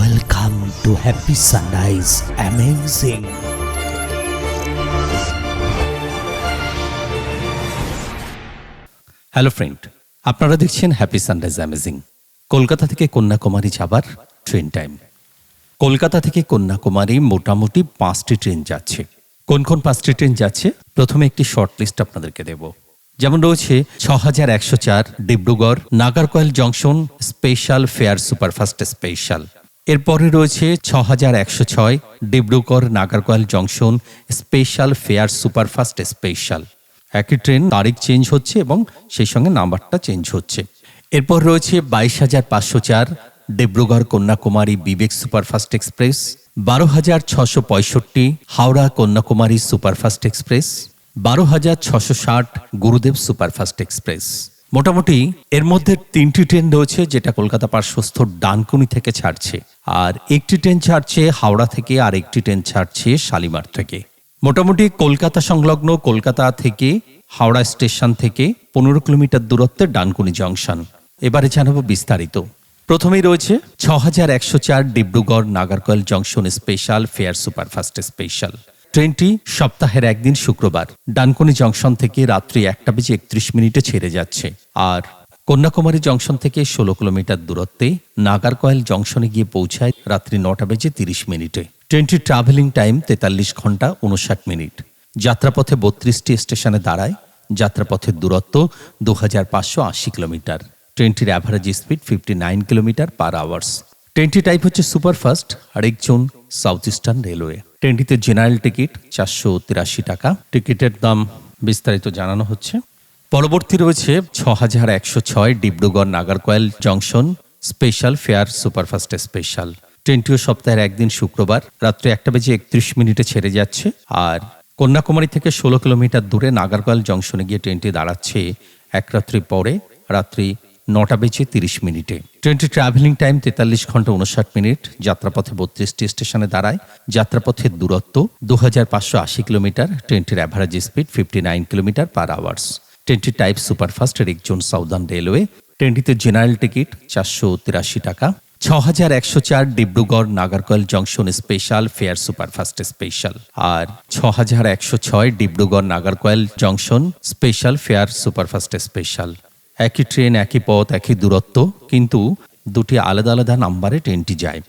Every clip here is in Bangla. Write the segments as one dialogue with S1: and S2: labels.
S1: Welcome to happy sunrise amazing
S2: hello friend আপনারা দেখছেন হ্যাপি সানরাইজ অ্যামেজিং কলকাতা থেকে কন্যাকুমারী যাবার ট্রেন টাইম কলকাতা থেকে কন্যাকুমারী মোটামুটি পাঁচটি ট্রেন যাচ্ছে। কোন কোন পাঁচটি ট্রেন যাচ্ছে? প্রথমে একটি শর্ট লিস্ট আপনাদেরকে দেব। যেমন রয়েছে ছ হাজার একশো চার Dibrugarh, Nagercoil junction special fare superfast special. এরপরে রয়েছে ছ হাজার একশো ছয় Dibrugarh Nagercoil junction special fare superfast special. একই ট্রেন তারিখ চেঞ্জ হচ্ছে এবং সেই সঙ্গে নাম্বারটা চেঞ্জ হচ্ছে। এরপর রয়েছে বাইশ হাজার পাঁচশো চার ডিব্রুগড় কন্যাকুমারী বিবেক সুপারফাস্ট এক্সপ্রেস, বারো হাজার ছশো পঁয়ষট্টি হাওড়া কন্যাকুমারী সুপারফাস্ট এক্সপ্রেস, বারো হাজার ছশো ষাট গুরুদেব সুপারফাস্ট এক্সপ্রেস। মোটামুটি এর মধ্যে তিনটি ট্রেন রয়েছে যেটা কলকাতা পার্শ্বস্থ ডানকুনি থেকে ছাড়ছে, আর একটি ট্রেন ছাড়ছে হাওড়া থেকে, আর একটি ট্রেন ছাড়ছে শালিমার থেকে। মোটামুটি কলকাতা সংলগ্ন কলকাতা থেকে হাওড়া স্টেশন থেকে পনেরো কিলোমিটার দূরত্বে ডানকুনি জংশন। এবারে জানাব বিস্তারিত। প্রথমেই রয়েছে ছ হাজার একশো চার Dibrugarh Nagercoil junction special fare superfast special. ট্রেনটি সপ্তাহের একদিন শুক্রবার ডানকুনি জংশন থেকে রাত্রি একটা বেজে একত্রিশ মিনিটে ছেড়ে যাচ্ছে। আর কন্যাকুমারী জংশন থেকে ষোলো কিলোমিটার দূরত্বে নাগারকয়েল জংশনে গিয়ে পৌঁছায় রাত্রি নটা বেজে তিরিশ মিনিটে। ট্রেনটির ট্রাভেলিং টাইম তেতাল্লিশ ঘণ্টা উনষাট মিনিট। যাত্রাপথে বত্রিশটি স্টেশনে দাঁড়ায়। যাত্রাপথের দূরত্ব দু হাজার পাঁচশো আশি কিলোমিটার। ট্রেনটির average speed fifty nine kilometre per hours ট্রেনটি টাইপ হচ্ছে সুপারফাস্ট আর একজন সাউথ ইস্টার্ন রেলওয়ে। ট্রেনটিতে জেনারেল টিকিট চারশো তিরাশি টাকা। টিকিটের দাম বিস্তারিত জানানো হচ্ছে। পরবর্তী রয়েছে ছ হাজার একশো ছয় Dibrugarh Nagercoil junction special fare superfast special. ট্রেনটিও সপ্তাহের একদিন শুক্রবার রাত্রে একটা বেজে একত্রিশ মিনিটে ছেড়ে যাচ্ছে আর কন্যাকুমারী থেকে ষোলো কিলোমিটার দূরে নাগারকয়েল জংশনে গিয়ে ট্রেনটি দাঁড়াচ্ছে এক রাত্রি পরে, রাত্রি নটা বেজে তিরিশ মিনিটে। ট্রেনটি ট্রাভেলিং টাইম তেতাল্লিশ ঘণ্টা উনষাট মিনিট, যাত্রাপথে বত্রিশটি স্টেশনে দাঁড়ায়। যাত্রাপথের দূরত্ব দু হাজার পাঁচশো আশি কিলোমিটার, ট্রেনটির average speed fifty nine kilometre per hours ট্রেনটি type superfast rake zone Southern Railway ট্রেনটিতে general ticket চারশো তিরাশি টাকা। ছ হাজার একশো চার Dibrugarh Nagercoil junction special fare superfast special আর ছ হাজার একশো ছয় Dibrugarh Nagercoil junction special fare superfast special একই ট্রেন, একই পথ, একই দূরত্ব, কিন্তু দুটি আলাদা আলাদা নাম্বারে ট্রেনটি যায়।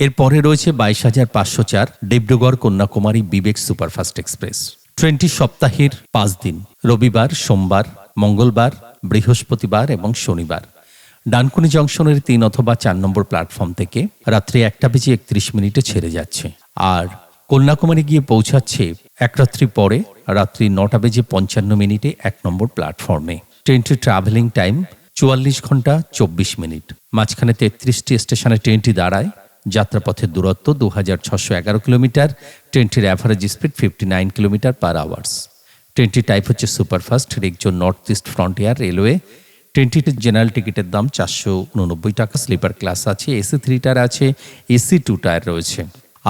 S2: এরপরে রয়েছে বাইশ হাজার পাঁচশো চার ডিব্রুগড় কন্যাকুমারী বিবেক সুপারফাস্ট এক্সপ্রেস। ট্রেনটি সপ্তাহের পাঁচ দিন, রবিবার, সোমবার, মঙ্গলবার, বৃহস্পতিবার এবং শনিবার। ডানকুনি জংশনের তিন অথবা চার নম্বর প্ল্যাটফর্ম থেকে রাত্রি একটা বেজে একত্রিশ মিনিটে ছেড়ে যাচ্ছে। আর কন্যাকুমারী গিয়ে পৌঁছাচ্ছে এক রাত্রি পরে, রাত্রি নটা বেজে পঞ্চান্ন মিনিটে এক নম্বর প্ল্যাটফর্মে। ট্রেনটির ট্রাভেলিং টাইম চুয়াল্লিশ ঘণ্টা চব্বিশ মিনিট। মাঝখানে তেত্রিশটি স্টেশনে ট্রেনটি দাঁড়ায়। যাত্রাপথের দূরত্ব দু হাজার ছশো এগারো কিলোমিটার। ট্রেনটির average speed fifty nine kilometre per hours ট্রেনটি টাইপ হচ্ছে superfast rake zone North East Frontier Railway. ট্রেনটিতে general টিকিটের দাম চারশো উননব্বই টাকা, স্লিপার ক্লাস আছে, এসি থ্রি টায়ার আছে, এসি টু টায়ার রয়েছে।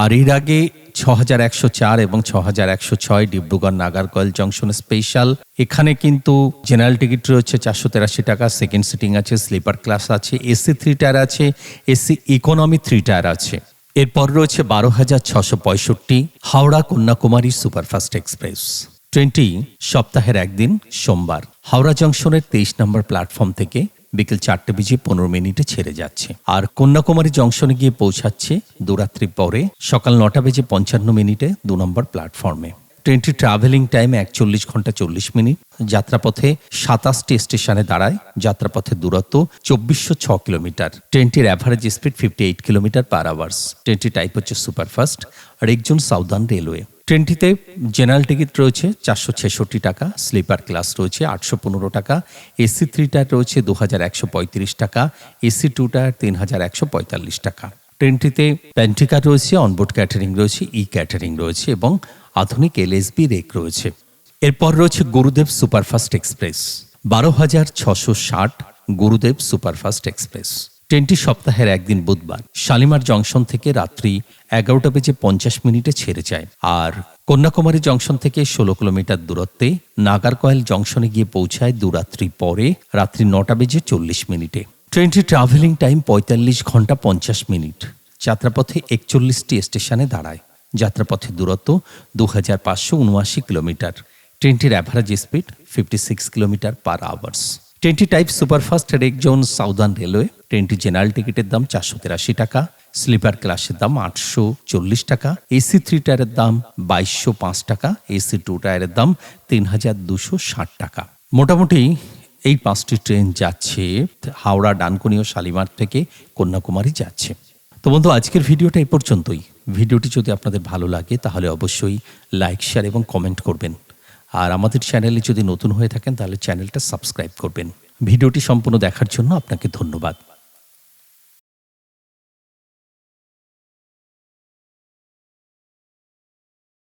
S2: আর এর আগে ছ হাজার একশো চার এবং ছ হাজার একশো ছয় ডিব্রুগড় নাগারকয়েল জংশন স্পেশাল। এখানে কিন্তু জেনারেল টিকিট রয়েছে চারশো তেরাশি টাকা, সেকেন্ড সিটিং আছে, স্লিপার ক্লাস আছে, এসি থ্রি টায়ার আছে, এসি ইকোনমি থ্রি টায়ার আছে। এরপর রয়েছে বারো হাজার ছশো পঁয়ষট্টি হাওড়া কন্যাকুমারী সুপারফাস্ট এক্সপ্রেস। ট্রেনটি সপ্তাহের একদিন, সোমবার। হাওড়া জংশনের তেইশ নম্বর প্ল্যাটফর্ম থেকে বিকেল চারটে বেজে পনেরো মিনিটে ছেড়ে যাচ্ছে। আর কন্যাকুমারী জংশনে গিয়ে পৌঁছাচ্ছে দুরাত্রি পরে সকাল নটা বেজে পঞ্চান্ন মিনিটে দু নম্বর প্ল্যাটফর্মে। ট্রেনটি ট্রাভেলিং টাইম একচল্লিশ ঘণ্টা চল্লিশ মিনিট। যাত্রাপথে সাতাশটি স্টেশনে দাঁড়ায় যাত্রাপথের দূরত্ব চব্বিশশো ছ কিলোমিটার। ট্রেনটির average speed fifty eight kilometre per hours ট্রেনটি টাইপ হচ্ছে সুপারফাস্ট আর একজন সাউদার্ন রেলওয়ে ট্রেনটিতে জেনারেল টিকিট রয়েছে চারশো ছেষট্টি টাকা স্লিপার ক্লাস রয়েছে আটশো পনেরো টাকা এসি থ্রি টায়ার রয়েছে দু হাজার একশো পঁয়ত্রিশ টাকা এসি টু টায়ার তিন হাজার একশো পঁয়তাল্লিশ টাকা। ট্রেনটিতে প্যান্টিকার রয়েছে অনবোর্ড ক্যাটারিং রয়েছে ই ক্যাটারিং রয়েছে এবং আধুনিক এলএসবি রেক রয়েছে। এরপর রয়েছে গুরুদেব সুপারফাস্ট এক্সপ্রেস, বারো হাজার ছশো ষাট গুরুদেব সুপারফাস্ট এক্সপ্রেস। ট্রেনটি সপ্তাহের একদিন বুধবার শালিমার জংশন থেকে রাত্রি এগারোটা বেজে পঞ্চাশ মিনিটে ছেড়ে যায়। আর কন্যাকুমারী জংশন থেকে ষোলো কিলোমিটার দূরত্বে নাগারকয়েল জংশনে গিয়ে পৌঁছায় দুরাত্রি পরে রাত্রি নটা বেজে চল্লিশ মিনিটে। ট্রেনটি ট্রাভেলিং টাইম পঁয়তাল্লিশ ঘণ্টা পঞ্চাশ মিনিট। যাত্রাপথে একচল্লিশটি স্টেশনে দাঁড়ায়। যাত্রাপথের দূরত্ব দু হাজার পাঁচশো উনআশি কিলোমিটার। ট্রেনটির average speed fifty six kilometre per hours ট্রেনটি type superfast rake zone Southern Railway ট্রেনটি জেনারেল টিকিটের দাম চারশো তেরাশি টাকা স্লিপার ক্লাসের দাম আটশো চল্লিশ টাকা এসি থ্রি টায়ারের দাম বাইশশো পাঁচ টাকা এসি টু টায়ারের দাম তিন হাজার দুশো ষাট টাকা। মোটামুটি এই পাঁচটি ট্রেন যাচ্ছে হাওড়া, ডানকুনি ও শালিমার থেকে কন্যাকুমারী যাচ্ছে। তো বন্ধু, আজকের ভিডিওটা এই পর্যন্তই। ভিডিওটি যদি আপনাদের ভালো লাগে, তাহলে অবশ্যই লাইক শেয়ার এবং কমেন্ট করবেন। আর আমাদের চ্যানেলে যদি নতুন হয়ে থাকেন, তাহলে চ্যানেলটা সাবস্ক্রাইব করবেন। ভিডিওটি সম্পূর্ণ দেখার জন্য আপনাকে ধন্যবাদ।